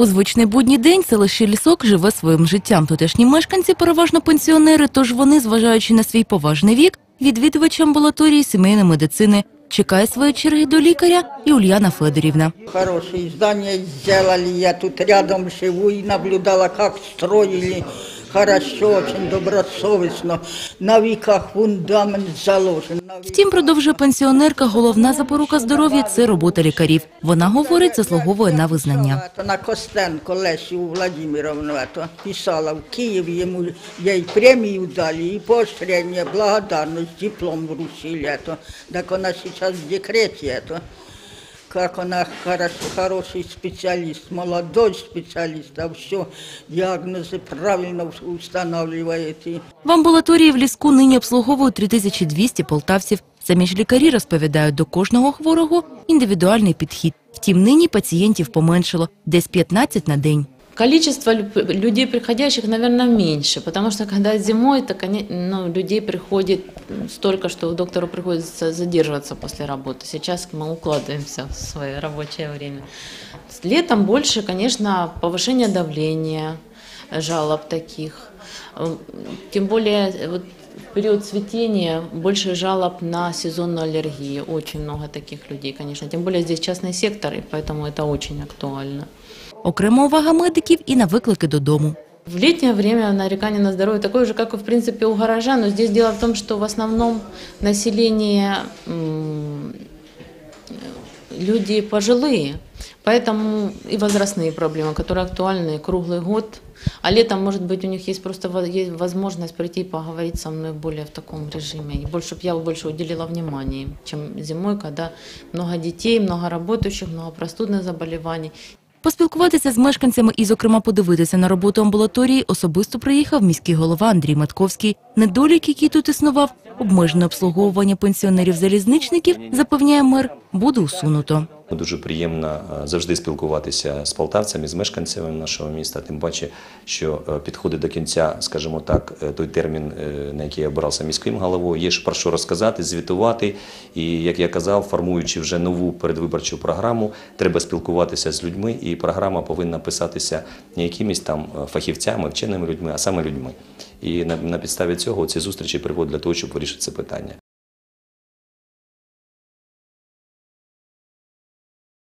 У звичний будній день селище Лісок живе своїм життям. Тутешні мешканці переважно пенсіонери, тож вони, зважаючи на свій поважний вік, відвідувачі амбулаторії сімейної медицини. Чекає своєї черги до лікаря і Ульяна Федорівна. Хороше здання зробили, я тут рядом живу і наблюдала, як строили Хорошо, очень добросовестно. На веках фундамент заложен. На веках. Втім, продовжує пенсіонерка, головна запорука здоров'я – це робота лікарів. Вона говорить, заслуговує на визнання. Это На Костенко Лесю Владимировну это писала в Киеве, ему ей премию дали и поощрение, благодарность, диплом вручили это. Так она сейчас в декрете это. Как она хорошо, хороший специалист, молодой специалист, а все диагнозы правильно устанавливает. В амбулаторії в Ліску нині обслуговують 3200 полтавців. Заміж лікарі розповідають, до кожного хворого індивідуальний підхід. Втім, нині пацієнтів поменшало – десь 15 на день. Количество лю- людей приходящих, наверное, меньше, потому что когда зимой, то ну, людей приходит столько, что доктору приходится задерживаться после работы. Сейчас мы укладываемся в свое рабочее время. Летом больше, конечно, повышение давления, жалоб таких. Э, Тем более вот в период цветения больше жалоб на сезонную аллергию. Очень много таких людей, конечно. Тем более здесь частный сектор, и поэтому это очень актуально. Окрема увага медиків і на виклики додому. В летнее время нарекание на здоровье такое же, как и в принципе у горожан, но здесь дело в том, что в основном население люди пожилые, поэтому и возрастные проблемы, которые актуальны круглый год. А летом, может быть, у них есть просто возможность прийти и поговорить со мной более в таком режиме. И больше б я больше уделила внимания, им, чем зимой, когда много детей, много работающих, много простудных заболеваний. Поспілкуватися з мешканцями і, зокрема, подивитися на роботу амбулаторії особисто приїхав міський голова Андрій Матковський. Недолік, який тут існував, обмежене обслуговування пенсіонерів-залізничників, запевняє мер, буде усунуто. Дуже приємно е, завжди спілкуватися з полтавцями, з мешканцями нашого міста. Тим паче, що е, підходить до кінця, скажімо так, е, той термін, на який я обирався міським головою. Є ж про що розказати, звітувати. І як я казав, формуючи вже нову передвиборчу програму, треба спілкуватися з людьми, і програма повинна писатися не якимись там фахівцями, вченими людьми, а саме людьми. І на, на підставі цього ці зустрічі приводять для того, щоб вирішити це питання.